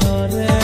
ধরে